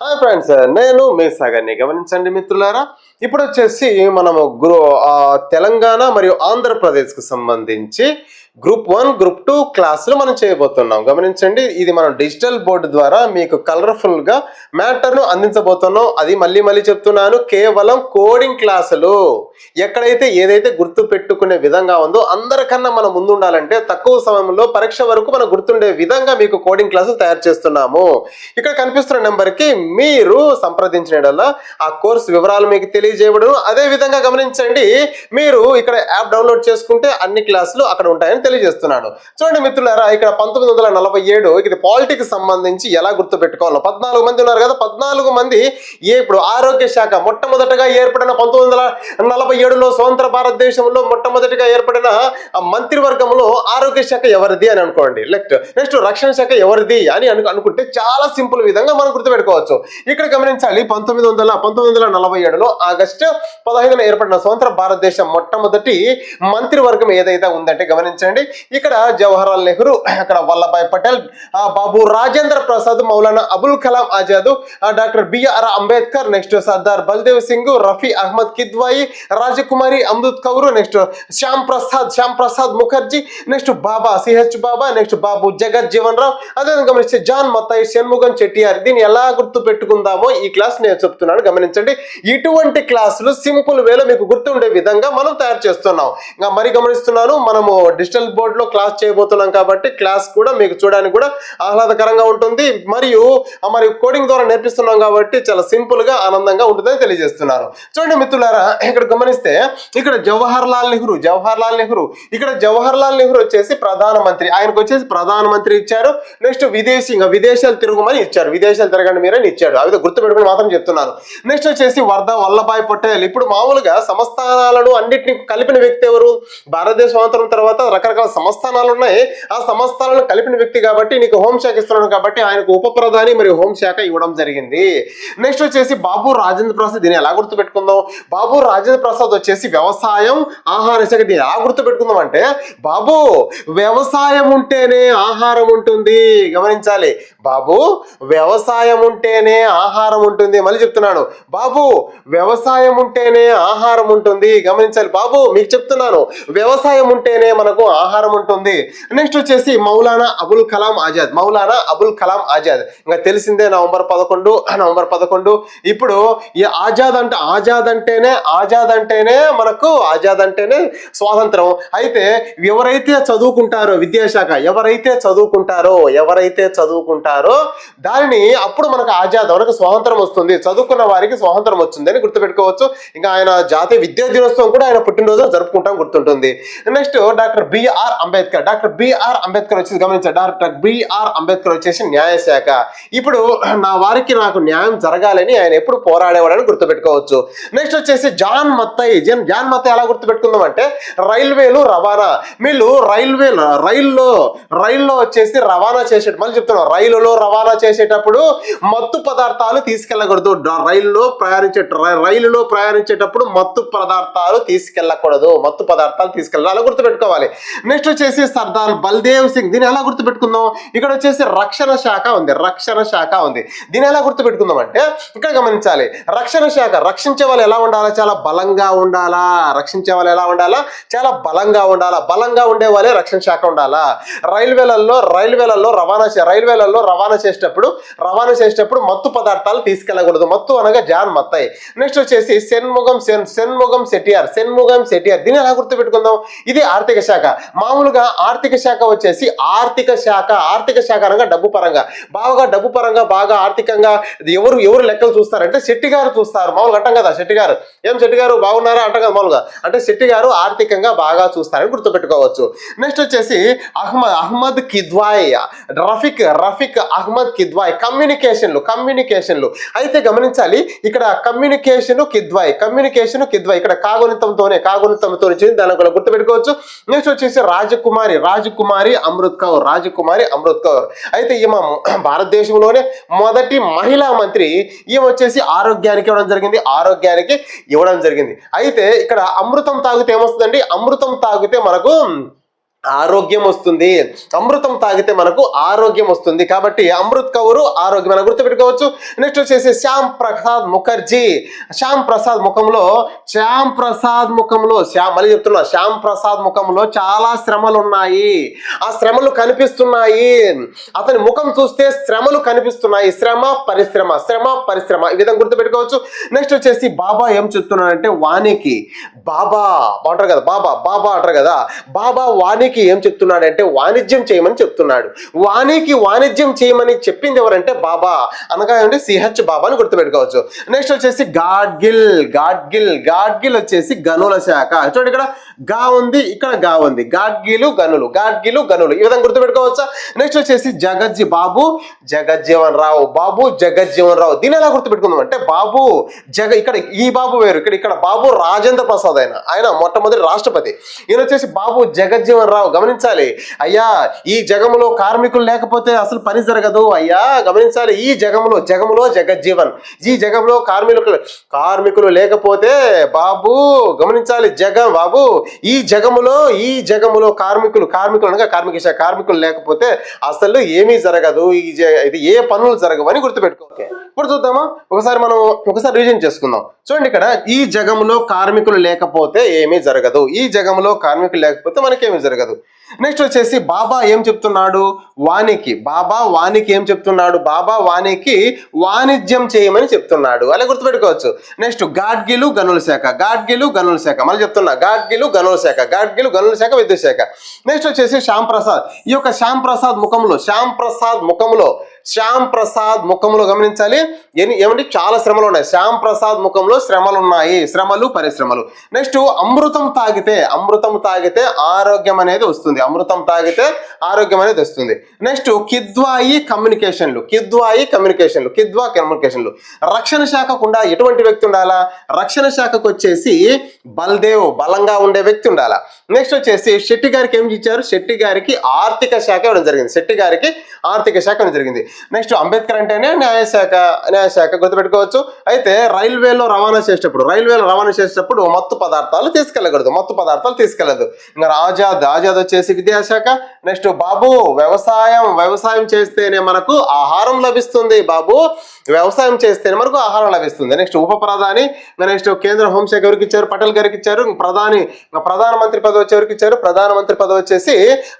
Hi friends నేను మీ సాగర్ని గమనించండి మిత్రులారా. ఇప్పుడు వచ్చేసి మనము గురు తెలంగాణ మరియు ఆంధ్రప్రదేశ్కు సంబంధించి గ్రూప్ వన్ గ్రూప్ టూ క్లాసులు మనం చేయబోతున్నాం. గమనించండి ఇది మనం డిజిటల్ బోర్డు ద్వారా మీకు కలర్ఫుల్గా మ్యాటర్ను అందించబోతున్నాం. అది మళ్ళీ మళ్ళీ చెప్తున్నాను కేవలం కోడింగ్ క్లాసులు. ఎక్కడైతే ఏదైతే గుర్తు పెట్టుకునే విధంగా ఉందో అందరికన్నా మనం ముందు ఉండాలంటే తక్కువ సమయంలో పరీక్ష వరకు మనం గుర్తుండే విధంగా మీకు కోడింగ్ క్లాసులు తయారు చేస్తున్నాము. ఇక్కడ కనిపిస్తున్న నెంబర్కి మీరు సంప్రదించిన ఆ కోర్సు వివరాలు మీకు తెలియజేయబడును. అదే విధంగా గమనించండి మీరు ఇక్కడ యాప్ డౌన్లోడ్ చేసుకుంటే అన్ని క్లాసులు అక్కడ ఉంటాయని తెలియజేస్తున్నాను చూడండి మిత్రులారా ఇక్కడ పంతొమ్మిది వందల నలభై ఏడు ఇది పాలిటిక్స్ సంబంధించి ఎలా గుర్తు పెట్టుకోవాలో పద్నాలుగు మంది ఉన్నారు కదా పద్నాలుగు మంది ఏ ఇప్పుడు ఆరోగ్య శాఖ మొట్టమొదటగా ఏర్పడిన పంతొమ్మిది వందల నలభై ఏడులో స్వతంత్ర భారతదేశంలో మొట్టమొదటిగా ఏర్పడిన ఆ మంత్రివర్గంలో ఆరోగ్య శాఖ ఎవరిది అని అనుకోండి. నెక్స్ట్ నెక్స్ట్ రక్షణ శాఖ ఎవరిది అని అను అనుకుంటే చాలా సింపుల్ విధంగా మనం గుర్తుపెట్టుకోవచ్చు. ఇక్కడ గమనించాలి పంతొమ్మిది వందల పంతొమ్మిది వందల నలభై ఏడులో ఆగస్టు పదహైదున ఏర్పడిన స్వతంత్ర భారతదేశం మొట్టమొదటి మంత్రివర్గం ఏదైతే ఉందంటే గమనించండి. ఇక్కడ జవహర్లాల్ నెహ్రూ అక్కడ Vallabhbhai Patel Babu Rajendra Prasad Maulana Abul Kalam Azad doctor BR Ambedkar next Sardar Baldev Singh Rafi Ahmed Kidwai Rajkumari Amrit Kaur next Shyam Prasad Shyam Prasad Mukherjee next Baba CH Baba next Babu Jagat Jeevan Rao. అదే గమనిస్తే John మత్తాయి షణ్ముఖం చెట్టియార్ దీన్ని ఎలా గుర్తు పెట్టుకుందామో ఈ class నేను చెప్తున్నాను. గమనించండి ఇటువంటి క్లాసులు సింపుల్ వేలో మీకు గుర్తుండే విధంగా మనం తయారు చేస్తున్నాం. ఇంకా మరి గమనిస్తున్నాను మనము డిజిటల్ బోర్డులో క్లాస్ చేయబోతున్నాం కాబట్టి క్లాస్ కూడా మీకు చూడడానికి కూడా ఆహ్లాదకరంగా ఉంటుంది. మరియు మరి కోడింగ్ ద్వారా నేర్పిస్తున్నాం కాబట్టి చాలా సింపుల్గా ఆనందంగా ఉంటుందని తెలియజేస్తున్నారు. చూడండి మిత్రులారా ఇక్కడ గమనిస్తే ఇక్కడ జవహర్ లాల్ నెహ్రూ జవహర్ లాల్ నెహ్రూ. ఇక్కడ జవహర్ లాల్ నెహ్రూ వచ్చేసి ప్రధానమంత్రి. ఆయనకు వచ్చేసి ప్రధానమంత్రి ఇచ్చారు. నెక్స్ట్ విదేశీ ఇంకా విదేశాలు తిరుగుమని ఇచ్చారు. విదేశాలు తిరగండి మీరని ఇచ్చాడు అవి గుర్తుపెట్టుకుని మాత్రం చెప్తున్నాను. నెక్స్ట్ వచ్చేసి వర్ధ వల్లభాయ్ పటేల్. ఇప్పుడు మామూలుగా సంస్థానాలను అన్నింటినీ కలిపిన వ్యక్తి ఎవరు? భారతదేశ స్వాతంత్రం తర్వాత రకరకాల సంస్థానాలు ఉన్నాయి ఆ సంస్థానాలను కలిపిన వ్యక్తి కాబట్టి నీకు హోంశాఖ ఇస్తున్నాడు కాబట్టి ఆయనకు ఉప ప్రధాని మరియు హోంశాఖ ఇవ్వడం జరిగింది. నెక్స్ట్ వచ్చేసి బాబు రాజేంద్ర ప్రసాద్ దీన్ని ఎలా గుర్తుపెట్టుకుందాం? బాబు రాజేంద్ర ప్రసాద్ వచ్చేసి వ్యవసాయం ఆహార శాఖ దీన్ని ఎలా గుర్తుపెట్టుకుందాం అంటే బాబు వ్యవసాయం ఉంటేనే ఆహారం ఉంటుంది. గమనించాలి. బాబు వ్యవసాయం ఉంటేనే ఆహారం ఉంటుంది. మళ్ళీ చెప్తున్నాను. బాబు వ్యవసాయం ఉంటేనే ఆహారం ఉంటుంది. గమనించాలి. బాబు మీకు చెప్తున్నాను. వ్యవసాయం ఉంటేనే మనకు ఆహారం ఉంటుంది. నెక్స్ట్ వచ్చేసి మౌలానా అబుల్ కలాం ఆజాద్. మౌలానా అబుల్ కలాం ఆజాద్. ఇంకా తెలిసిందే నవంబర్ పదకొండు నవంబర్ పదకొండు. ఇప్పుడు ఈ ఆజాద్ అంటే ఆజాద్ అంటేనే ఆజాద్ అంటేనే మనకు ఆజాద్ అంటేనే స్వాతంత్రం. అయితే ఎవరైతే చదువుకుంటారో విద్యాశాఖ ఎవరైతే చదువుకుంటారో ఎవరైతే చదువుకుంటారో దానిని అప్పుడు మనకు ఆజాద్ మనకు స్వాతంత్రం వస్తుంది. చదువుకున్న వారికి స్వాతంత్రం వచ్చింది అని గుర్తుపెట్టుకోవచ్చు. ఇంకా ఆయన జాతీయ విద్యా దినోత్సవం కూడా ఆయన పుట్టినరోజు జరుపుకుంటాం గుర్తుంటుంది. Next doctor BR Ambedkar. Doctor BR Ambedkar వచ్చేసి గమనించారు డాక్టర్ బిఆర్ అంబేద్కర్ వచ్చేసి న్యాయశాఖ ఇప్పుడు నా వారికి నాకు న్యాయం జరగాలని ఆయన ఎప్పుడు పోరాడేవాడని గుర్తుపెట్టుకోవచ్చు. నెక్స్ట్ వచ్చేసి జాన్ మత్తయి. జన్ జాన్ మత్తయి ఎలా గుర్తుపెట్టుకుందాం అంటే రైల్వేలు రవాణా. వీళ్ళు రైల్వే రైల్లో రైల్లో వచ్చేసి రవాణా చేసే మళ్ళీ చెప్తున్నాం రైలులో రవాణా చేసేటప్పుడు మత్తు పదార్థాలు తీసుకెళ్ళకూడదు. డ- రైల్లో ప్రయాణించే రై- రైలులో ప్రయాణించేటప్పుడు మత్తు పదార్థాలు తీసుకెళ్ళకూడదు. మత్తు పదార్థాలు తీసుకెళ్ళాలి. అలా గుర్తుపెట్టుకోవాలి. నెక్స్ట్ వచ్చేసి సర్దార్ బల్దేవ్ సింగ్. దీన్ని ఎలా గుర్తుపెట్టుకుందాం? ఇక్కడ వచ్చేసి రక్షణ శాఖ ఉంది. రక్షణ శాఖ ఉంది. దీన్ని ఎలా గుర్తుపెట్టుకుందాం అంటే ఇక్కడ గమనించాలి. రక్షణ శాఖ రక్షించే వాళ్ళు ఎలా ఉండాలా? చాలా బలంగా ఉండాలా? రక్షించే వాళ్ళు ఎలా ఉండాలా? చాలా బలంగా ఉండాలా? బలంగా ఉండే వాళ్ళే రక్షణ శాఖ ఉండాలా? రైల్వేలలో రైల్వేలలో రవాణా రైల్వేలలో రవాణా చేసేటప్పుడు రవాణా చేసేటప్పుడు మత్తు పదార్థాలు తీసుకెళ్ళకూడదు. మత్తు అనగా జాన్ మత్తాయి నెక్స్ట్ వచ్చేసి సెన్ముగం సెన్ సెన్ముగం సెటియార్. సెన్ముగం సెటియార్. దీన్ని ఎలా గుర్తుపెట్టుకుందాం? ఇది ఆర్థిక శాఖ. మామూలుగా ఆర్థిక శాఖ వచ్చేసి ఆర్థిక శాఖ ఆర్థిక శాఖ అనగా డబ్బు పరంగా. బాగా డబ్బు పరంగా బాగా ఆర్థికంగా ఎవరు ఎవరు లెక్కలు చూస్తారంటే శెట్టి గారు చూస్తారు. మామూలుగా అంటాం కదా శెట్టి గారు. ఏం శెట్టి గారు? బాగున్నారా? అంటాం కదా మామూలుగా. అంటే శెట్టి గారు ఆర్థికంగా బాగా చూస్తారని గుర్తుపెట్టుకోవచ్చు. నెక్స్ట్ వచ్చేసి అహ్మద్ అహ్మద్ కిద్వాయ్. రఫిక్ రఫిక్ అహ్మద్ కిద్వాయ్. కమ్యూనికేషన్లు కమ్యూనికేషన్లు. అయితే గమనించాలి ఇక్కడ కమ్యూనికేషన్ కిద్వాయ్. కమ్యూనికేషన్ కిద్వాయ్. ఇక్కడ కాగుణితంతోనే కాగుణితంతో దాని కూడా గుర్తుపెట్టుకోవచ్చు. నెక్స్ట్ వచ్చేసి రాజకుమారి రాజకుమారి అమృత్ కౌర్ రాజకుమారి అమృత్ కౌర్. అయితే ఈమె భారతదేశంలోనే మొదటి మహిళా మంత్రి. ఈమె వచ్చేసి ఆరోగ్యానికి ఇవ్వడం జరిగింది ఆరోగ్యానికి ఇవ్వడం జరిగింది. అయితే ఇక్కడ అమృతం తాగితే ఏమొస్తుందండి? అమృతం తాగితే మనకు ఆరోగ్యం వస్తుంది. అమృతం తాగితే మనకు ఆరోగ్యం వస్తుంది. కాబట్టి అమృత్ కౌరు ఆరోగ్యం అని గుర్తుపెట్టుకోవచ్చు. నెక్స్ట్ వచ్చేసి శ్యామ్ ప్రసాద్ ముఖర్జీ. శ్యామ్ ప్రసాద్ ముఖంలో శ్యామ్ ప్రసాద్ ముఖంలో శ్యామ్ మళ్ళీ చెప్తున్నా శ్యామ్ ప్రసాద్ ముఖంలో చాలా శ్రమలు ఉన్నాయి ఆ శ్రమలు కనిపిస్తున్నాయి. అతని ముఖం చూస్తే శ్రమలు కనిపిస్తున్నాయి. శ్రమ పరిశ్రమ శ్రమ పరిశ్రమ ఈ విధంగా గుర్తుపెట్టుకోవచ్చు. నెక్స్ట్ వచ్చేసి బాబా ఏం చెప్తున్నాడంటే వాణికి. బాబా అంటారు కదా బాబా బాబా అంటారు కదా. బాబా వాణికి ఏం చెప్తున్నాడంటే వాణిజ్యం చేయమని చెప్తున్నాడు. వాణికి వాణిజ్యం చేయమని చెప్పింది ఎవరంటే బాబా. అనగా ఏమంటే సిహెచ్ బాబా అని గుర్తుపెట్టుకోవచ్చు నెక్స్ట్ వచ్చేసి గాడ్గిల్ గాడ్గిల్ గాడ్గిల్ వచ్చేసి గనుల శాఖ. చూడండి ఇక్కడ గా ఉంది ఇక్కడ గా ఉంది. గాడ్గిలు గనులు గాడ్గిలు గనులు. ఈ విధంగా గుర్తుపెట్టుకోవచ్చా? నెక్స్ట్ వచ్చేసి జగజ్జి బాబు జగజ్జీవన్ రావు. బాబు జగజ్జీవన్ రావు. దీని ఎలా గుర్తుపెట్టుకుందాం అంటే బాబు జగ ఇక్కడ ఈ బాబు వేరు. ఇక్కడ ఇక్కడ బాబు రాజేంద్ర ప్రసాద్ ఆయన. ఆయన మొట్టమొదటి రాష్ట్రపతి. ఈయన వచ్చేసి బాబు జగజ్జీవన్ రావు గమనించాలి. అయ్యా ఈ జగములో కార్మికులు లేకపోతే అసలు పని జరగదు. అయ్యా గమనించాలి ఈ జగములో జగములో జగజ్జీవన్. ఈ జగంలో కార్మికులు కార్మికులు లేకపోతే బాబు గమనించాలి జగం బాబు ఈ జగములో ఈ జగములో కార్మికులు కార్మికులు అనగా కార్మిక కార్మికులు లేకపోతే అసలు ఏమీ జరగదు. ఈ ఇది ఏ పనులు జరగవు అని గుర్తుపెట్టుకో. ఇప్పుడు చూద్దామా? ఒకసారి మనం ఒకసారి రివిజన్ చేసుకుందాం. చూడండి ఇక్కడ ఈ జగములో కార్మికులు లేకపోతే ఏమీ జరగదు. ఈ జగములో కార్మికులు లేకపోతే మనకేమీ జరగదు. నెక్స్ట్ వచ్చేసి బాబా ఏం చెప్తున్నాడు? వాణికి. బాబా వాణికి ఏం చెప్తున్నాడు? బాబా వాణికి వాణిజ్యం చేయమని చెప్తున్నాడు. అలా గుర్తుపెట్టుకోవచ్చు. నెక్స్ట్ గాడ్గిలు గనుల శాఖ. గాడ్గిలు గనుల శాఖ. మళ్ళీ చెప్తున్నా. గాడ్గిలు గనుల శాఖ. గాడ్గిలు గనుల శాఖ విద్యుత్ శాఖ. నెక్స్ట్ వచ్చేసి శ్యామ్ ప్రసాద్. ఈ యొక్క శ్యామ్ ప్రసాద్ ముఖంలో శ్యామ్ ప్రసాద్ ముఖంలో శ్యామ్ ప్రసాద్ ముఖంలో గమనించాలి. ఎన్ని ఏమంటే చాలా శ్రమలు ఉన్నాయి. శ్యామ్ ప్రసాద్ ముఖంలో శ్రమలు ఉన్నాయి శ్రమలు పరిశ్రమలు. నెక్స్ట్ అమృతం తాగితే అమృతం తాగితే ఆరోగ్యం అనేది వస్తుంది. అమృతం తాగితే ఆరోగ్యం అనేది వస్తుంది. నెక్స్ట్ కిద్వాయి కమ్యూనికేషన్లు. కిద్వాయి కమ్యూనికేషన్లు. కిద్వా కమ్యూనికేషన్లు. రక్షణ శాఖకుండా ఎటువంటి వ్యక్తి ఉండాలా? రక్షణ శాఖకు వచ్చేసి బల్దేవ్ బలంగా ఉండే వ్యక్తి ఉండాలా? నెక్స్ట్ వచ్చేసి శెట్టి గారికి ఏం ఇచ్చారు? శెట్టి గారికి ఆర్థిక శాఖ ఇవ్వడం జరిగింది. శెట్టి గారికి ఆర్థిక శాఖ ఇవ్వడం జరిగింది. నెక్స్ట్ అంబేద్కర్ అంటేనే న్యాయశాఖ న్యాయశాఖ గుర్తుపెట్టుకోవచ్చు. అయితే రైల్వేలో రవాణా చేసేటప్పుడు రైల్వేలో రవాణా చేసేటప్పుడు మత్తు పదార్థాలు తీసుకెళ్ళకూడదు మత్తు పదార్థాలు తీసుకెళ్ళదు. ఇంకా ఆజాద్ ఆజాద్ వచ్చేసి విద్యాశాఖ. నెక్స్ట్ బాబు వ్యవసాయం వ్యవసాయం చేస్తేనే మనకు ఆహారం లభిస్తుంది బాబు. వ్యవసాయం చేస్తేనే మనకు ఆహారం లభిస్తుంది. నెక్స్ట్ ఉప ప్రధాని నెక్స్ట్ కేంద్ర హోంశాఖ ఎవరికి ఇచ్చారు? పటేల్ గారికి ఇచ్చారు. ప్రధాని ప్రధానమంత్రి పదవి వచ్చి ఎవరికి ఇచ్చారు? ప్రధానమంత్రి పదవి వచ్చేసి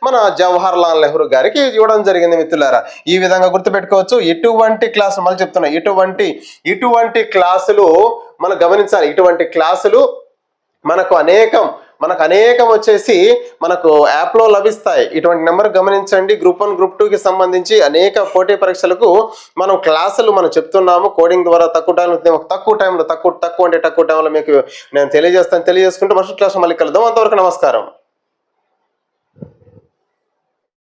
మన జవహర్ లాల్ నెహ్రూ గారికి ఇవ్వడం జరిగింది మిత్రులారా. ఈ విధంగా గుర్తుపెట్టుకోవచ్చు. ఎటువంటి క్లాస్ మళ్ళీ చెప్తున్నా. ఇటువంటి ఇటువంటి క్లాసులు మనం గమనించాలి. ఇటువంటి క్లాసులు మనకు అనేకం మనకు అనేకం వచ్చేసి మనకు యాప్లో లభిస్తాయి. ఇటువంటి నెంబర్ గమనించండి. గ్రూప్ వన్ గ్రూప్ టూకి సంబంధించి అనేక పోటీ పరీక్షలకు మనం క్లాసులు మనం చెప్తున్నాము. కోడింగ్ ద్వారా తక్కువ టైంలో తక్కువ టైంలో తక్కువ తక్కువ అంటే తక్కువ టైంలో మీకు నేను తెలియజేస్తాను తెలియజేసుకుంటూ మరుసటి క్లాస్ మళ్ళీ కలుద్దాం. అంతవరకు నమస్కారం.